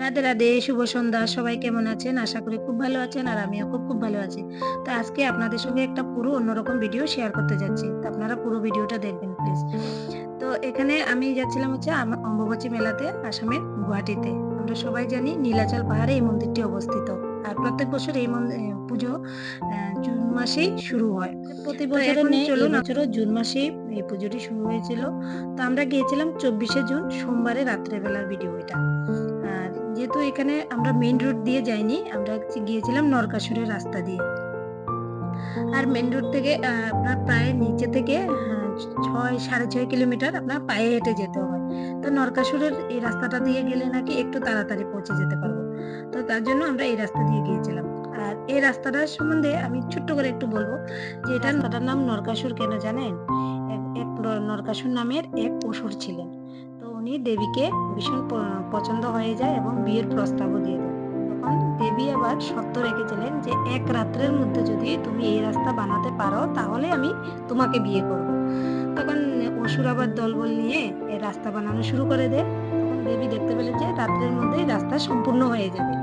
রাধে রাধে শুভ সন্ধ্যা। সবাই কেমন আছেন? আশা করি খুব ভালো আছেন আর আমিও খুব খুব ভালো আছি। তো আজকে আপনাদের সঙ্গে একটা পুরো অন্যরকম ভিডিও শেয়ার করতে যাচ্ছি। তো আপনারা পুরো ভিডিওটা দেখবেন প্লিজ তো এখানে আমি যাচ্ছিলাম হচ্ছে অম্বুবাচী মেলাতে আসামের গুয়াহাটিতে। আমরা সবাই জানি নীলাচল পাহাড়ে এই মন্দিরটি অবস্থিত। আর প্রত্যেক বছর এই পুজো জুন মাসেই শুরু হয়। প্রতি বছর চলুন বছরও জুন মাসেই এই পুজোটি শুরু হয়েছিল। তো আমরা গিয়েছিলাম চব্বিশে জুন সোমবারে রাত্রেবেলার ভিডিও এটা। যেহেতু এখানে আমরা মেন রোড দিয়ে যাইনি, আমরা গিয়েছিলাম নরকাসুরের রাস্তা দিয়ে। আর মেইন রোড থেকে আপনার প্রায় নিচে থেকে ছয়, সাড়ে ছয় কিলোমিটার আপনার পায়ে হেঁটে যেতে হয়। তো নরকাসুরের এই রাস্তাটা দিয়ে গেলে নাকি একটু তাড়াতাড়ি পৌঁছে যেতে পারব। তো তার জন্য আমরা এই রাস্তা দিয়ে গিয়েছিলাম। আর এই রাস্তাটার সম্বন্ধে আমি ছোট্ট করে একটু বলব যে এটা রাস্তাটার নাম নরকাসুর কেন জানেন? এক- নরকাসুর নামের এক অসুর ছিলেন। উনি দেবীকে ভীষণ পছন্দ হয়ে যায় এবং বিয়ের প্রস্তাবও দিয়ে দেন তখন দেবী আবার শর্ত রেখেছিলেন যে এক রাত্রের মধ্যে যদি তুমি এই রাস্তা বানাতে পারো, তাহলে আমি তোমাকে বিয়ে করব। তখন অসুর আবার দলবল নিয়ে এই রাস্তা বানানো শুরু করে দেয়। তখন দেবী দেখতে পেলেন যে রাত্রের মধ্যেই রাস্তা সম্পূর্ণ হয়ে যাবে।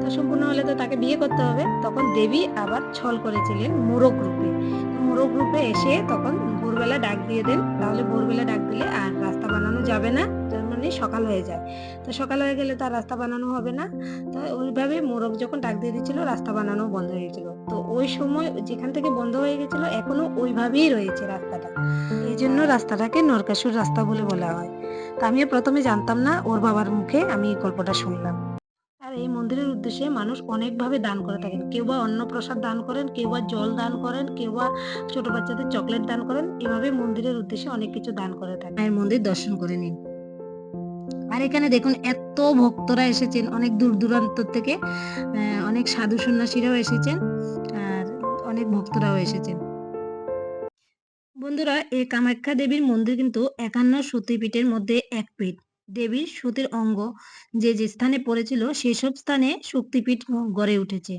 তো সম্পূর্ণ হলে তো তাকে বিয়ে করতে হবে। তখন দেবী আবার ছল করেছিলেন মোরগ রূপে। তো মোরগ রূপে এসে তখন ভোরবেলা ডাক দিয়ে দেন। তাহলে ভোরবেলা ডাক দিলে আর রাস্তা বানানো যাবে না। মানে সকাল হয়ে যায়। তো সকাল হয়ে গেলে তো আর রাস্তা বানানো হবে না। তো ওইভাবে মোরগ যখন ডাক দিয়ে দিচ্ছিল রাস্তা বানানো বন্ধ হয়ে গেছিল। তো ওই সময় যেখান থেকে বন্ধ হয়ে গেছিল, এখনও ওইভাবেই রয়েছে রাস্তাটা। এই জন্য রাস্তাটাকে নরকাসুর রাস্তা বলে বলা হয়। তো আমিও প্রথমে জানতাম না, ওর বাবার মুখে আমি এই গল্পটা শুনলাম। আর এই মন্দিরের উদ্দেশ্যে মানুষ অনেকভাবে দান করে থাকেন। কেউ বা অন্ন প্রসাদ দান করেন, কেউ বা জল দান করেন, কেউ বা ছোট বাচ্চাদের চকলেট দান করেন। এভাবে মন্দিরের উদ্দেশ্যে অনেক কিছু দান করে থাকেন। মায়ের মন্দির দর্শন করে নিন। আর এখানে দেখুন এত ভক্তরা এসেছেন, অনেক দূর দূরান্ত থেকে অনেক সাধু সন্ন্যাসীরাও এসেছেন, আর অনেক ভক্তরাও এসেছেন। বন্ধুরা, এই কামাখ্যা দেবীর মন্দির কিন্তু একান্ন সতীপীঠের মধ্যে এক পীঠ। দেবীর সতীর অঙ্গ যে যে স্থানে পড়েছিল, সেসব স্থানে শক্তিপীঠ গড়ে উঠেছে।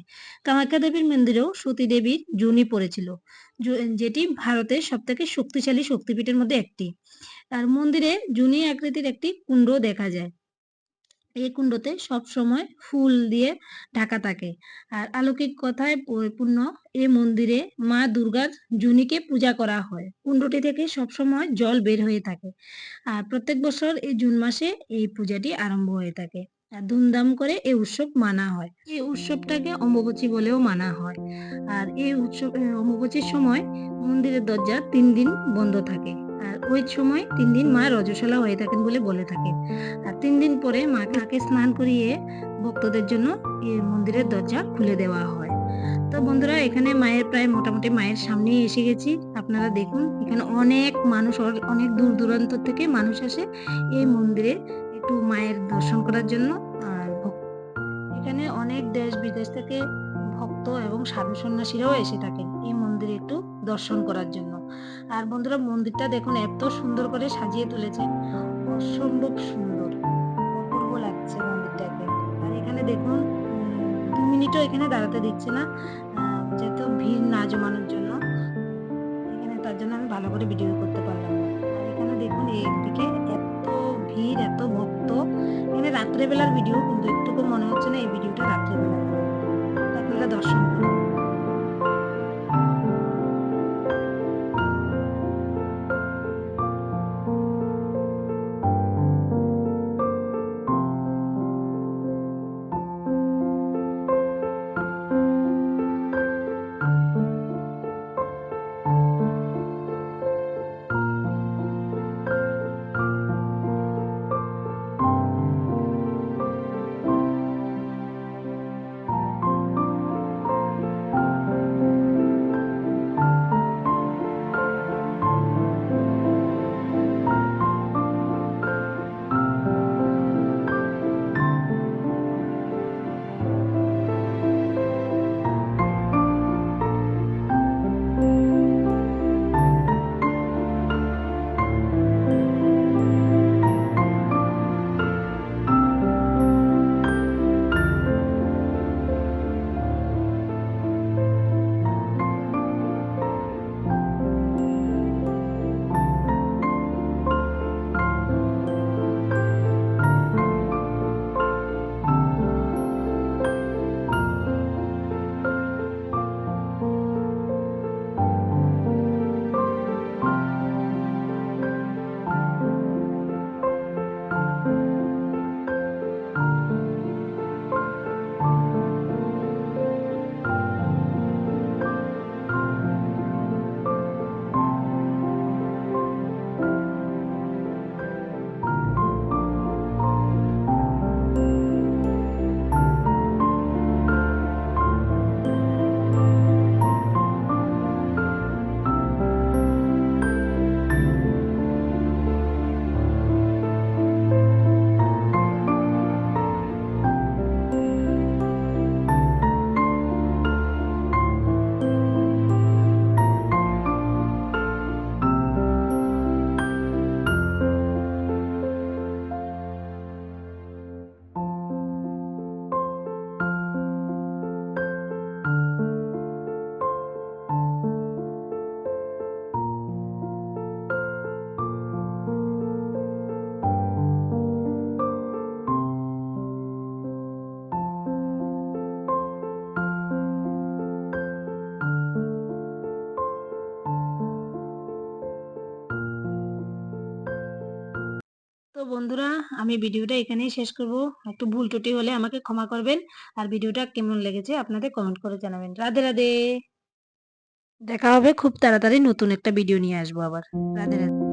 কামাখ্যা দেবীর মন্দিরেও সতী দেবীর জুনি পড়েছিল যেটি ভারতের সব থেকে শক্তিশালী শক্তিপীঠের মধ্যে একটি। আর মন্দিরে জুনি আকৃতির একটি কুণ্ড দেখা যায়। এই কুণ্ডতে সব সময় ফুল দিয়ে ঢাকা থাকে। আর আলৌকিক কথায় পরিপূর্ণ এই মন্দিরে মা দুর্গার জুনিকে পূজা করা হয়। কুণ্ডটি থেকে সব সময় জল বের হয়ে থাকে। আর প্রত্যেক বছর এই জুন মাসে এই পূজাটি আরম্ভ হয়ে থাকে। আর ধুমধাম করে এই উৎসব মানা হয়। এই উৎসবটাকে অম্বুবাচী বলেও মানা হয়। আর এই উৎসব অম্বুবাচীর সময় মন্দিরের দরজা তিন দিন বন্ধ থাকে। আর ওই সময় তিন দিন মা রজস্বলা হয়ে থাকেন বলে বলে থাকে আর তিন দিন পরে মাকে স্নান করিয়ে ভক্তদের জন্য এই মন্দিরের দরজা খুলে দেওয়া হয়। তো বন্ধুরা, এখানে মায়ের প্রায় মোটামুটি মায়ের সামনেই এসে গেছি। আপনারা দেখুন, এখানে অনেক মানুষ অনেক দূর দূরান্ত থেকে মানুষ আসে এই মন্দিরে একটু মায়ের দর্শন করার জন্য। আর এখানে অনেক দেশ বিদেশ থেকে ভক্ত এবং সাধু সন্ন্যাসীরাও এসে থাকেন এই মন্দিরে একটু। দর্শন করার জন্য। আর বন্ধুরা, মন্দিরটা দেখুন, এত সুন্দর করে সাজিয়ে তুলেছেন অসম্ভব সুন্দর। অপূর্ব লাগছে মন্দিরটাকে। আর এখানে দেখুন দু মিনিটও এখানে দাঁড়াতে দিচ্ছে না। যেহেতু ভিড় না জমানোর জন্য। এখানে তার জন্য আমি ভালো করে ভিডিও করতে পারলাম আর এখানে দেখুন, এইদিকে এত ভিড়, এত ভক্ত। এখানে রাত্রেবেলার ভিডিও কিন্তু একটুকু মনে হচ্ছে না এই ভিডিওটা রাত্রেবেলার তো আপনারা দর্শন বন্ধুরা, আমি ভিডিওটা এখানেই শেষ করব। একটু ভুল টুটি হলে আমাকে ক্ষমা করবেন। আর ভিডিওটা কেমন লেগেছে আপনাদের কমেন্ট করে জানাবেন। রাধে রাধে। দেখা হবে খুব তাড়াতাড়ি নতুন একটা ভিডিও নিয়ে আসব আবার। রাধে রাধে।